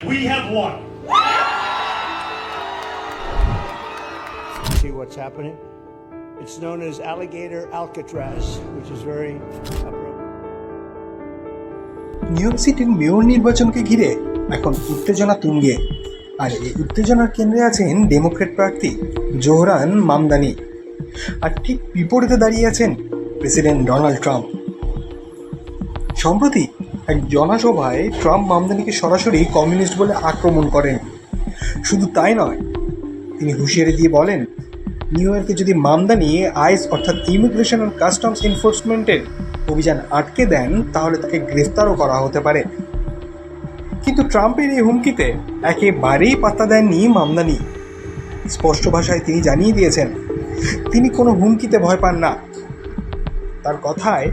We have won. see what's happening. It's known as Alligator Alcatraz, which is very. New York সিটির mayor নির্বাচনকে ঘিরে এখন উত্তেজনা তুঙ্গে আর এই উত্তেজনার কেন্দ্রে আছেন ডেমোক্রেট প্রার্থী জোহরান মামদানি আর ঠিক বিপরীতে দাঁড়িয়ে আছেন প্রেসিডেন্ট ডোনাল্ড ট্রাম্প সম্প্রতি এক জনসভায় ট্রাম্প মামদানিকে সরাসরি কমিউনিস্ট বলে আক্রমণ করেন। শুধু তাই নয়, তিনি হুঁশিয়ারি দিয়ে বলেন, নিউ ইয়র্কে যদি মামদানি আইস অর্থাৎ ইমিগ্রেশন অ্যান্ড কাস্টমস এনফোর্সমেন্টের অভিযান আটকে দেন, তাহলে তাকে গ্রেফতারও করা হতে পারে। কিন্তু ট্রাম্পের এই হুমকিতে একেবারেই পাত্তা দেননি মামদানি। স্পষ্ট ভাষায় তিনি জানিয়ে দিয়েছেন, তিনি কোনো হুমকিতে ভয় পান না। তার কথায়,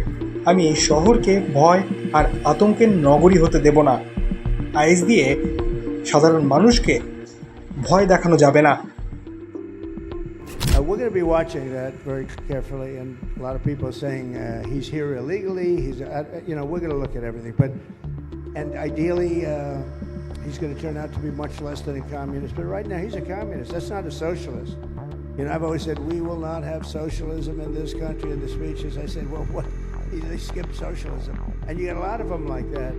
আমি এই শহরকে ভয় আর আতঙ্কের নগরী হতে দেব না আইস দিয়ে সাধারণ মানুষকে ভয় দেখানো যাবে না Uh, we're going to be watching that very carefully, and a lot of people are saying uh, he's here illegally. He's, uh, you know, we're going to look at everything, but and ideally, uh, he's going to turn out to be much less than a communist. But right now, he's a communist. That's not a socialist. You know, I've always said we will not have socialism in this country. In the speeches, I said, well, what? They skip socialism, and you get a lot of them like that.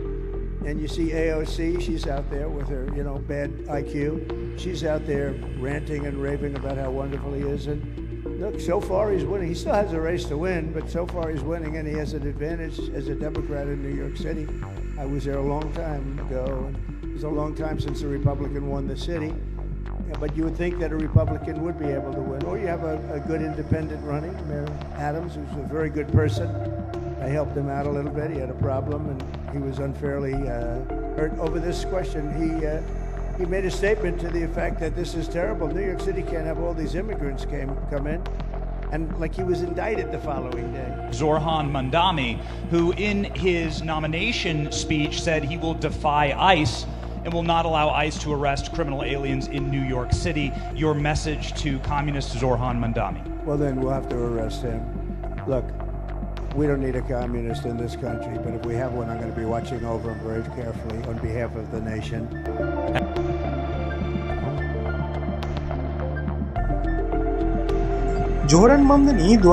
And you see AOC, she's out there with her, you know, bad IQ. She's out there ranting and raving about how wonderful he is. And look, so far he's winning. He still has a race to win, but so far he's winning, and he has an advantage as a Democrat in New York City. I was there a long time ago, and it was a long time since a Republican won the city. Yeah, but you would think that a Republican would be able to win. Or you have a, a good independent running, Mayor Adams, who's a very good person. I helped him out a little bit. He had a problem, and he was unfairly uh, hurt over this question. He uh, he made a statement to the effect that this is terrible. New York City can't have all these immigrants came come in, and like he was indicted the following day. Zorhan Mandami, who in his nomination speech said he will defy ICE and will not allow ICE to arrest criminal aliens in New York City. Your message to communist Zorhan Mandami. Well, then we'll have to arrest him. Look, we don't need a communist in this country, but if we have one, I'm going to be watching over him very carefully on behalf of the nation. Zohran Mamdani দু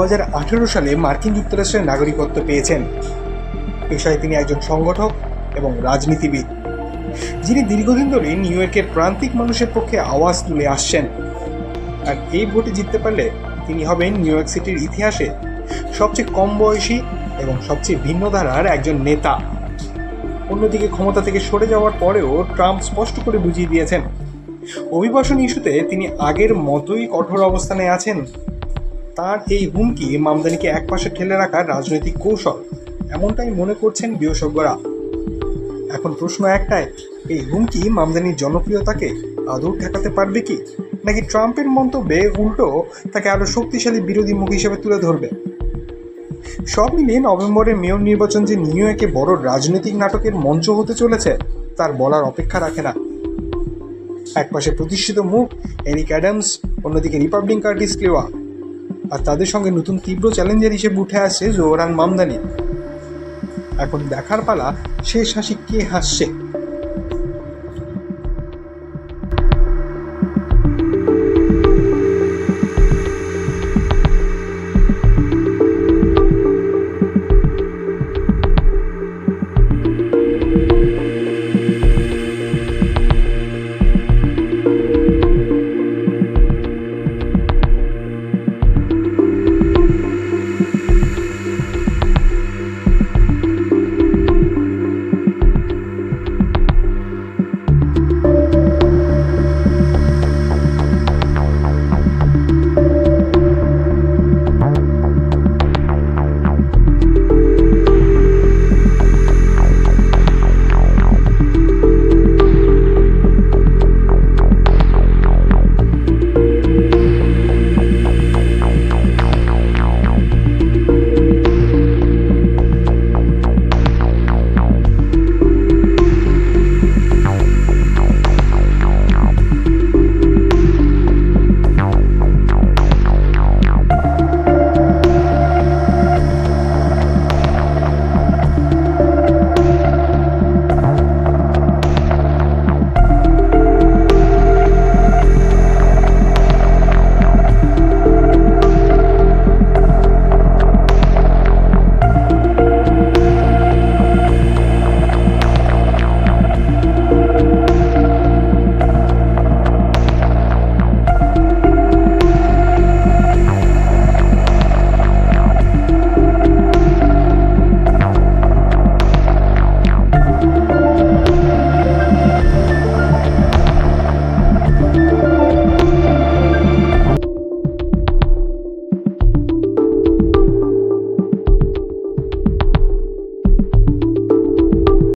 সালে মার্কিন যুক্তরাষ্ট্রের নাগরিকত্ব পেয়েছেন পেশায় তিনি একজন সংগঠক এবং রাজনীতিবিদ যিনি দীর্ঘদিন ধরে নিউ ইয়র্কের প্রান্তিক মানুষের পক্ষে আওয়াজ তুলে আসছেন আর এই ভোটে জিততে পারলে তিনি হবেন নিউ ইয়র্ক সিটির ইতিহাসে সবচেয়ে কম বয়সী এবং সবচেয়ে ভিন্ন ধারার একজন নেতা। অন্যদিকে ক্ষমতা থেকে সরে যাওয়ার পরেও ট্রাম্প স্পষ্ট করে বুঝিয়ে দিয়েছেন, অভিবাসন ইস্যুতে তিনি আগের মতোই কঠোর অবস্থানে আছেন। তার এই হুমকি মামদানিকে একপাশে ঠেলে রাখার রাজনৈতিক কৌশল, এমনটাই মনে করছেন বিশেষজ্ঞরা। এখন প্রশ্ন একটাই, এই হুমকি মামদানির জনপ্রিয়তাকে আদৌ ঠেকাতে পারবে কি? নাকি ট্রাম্পের মন্তব্যে উল্টো তাকে আরও শক্তিশালী বিরোধী মুখ হিসেবে তুলে ধরবে? সব মিলিয়ে নভেম্বরে মেয়র নির্বাচন যে নিউ ইয়র্কে বড় রাজনৈতিক নাটকের মঞ্চ হতে চলেছে, তার বলার অপেক্ষা রাখে না। একপাশে প্রতিষ্ঠিত মুখ, এরিক অ্যাডামস, অন্যদিকে রিপাবলিক কার্টিস ক্লেওয়া। আর তাদের সঙ্গে নতুন তীব্র চ্যালেঞ্জের হিসেবে উঠে আসছে জোহরান মামদানি। এখন দেখার পালা শেষ হাসি কে হাসছে?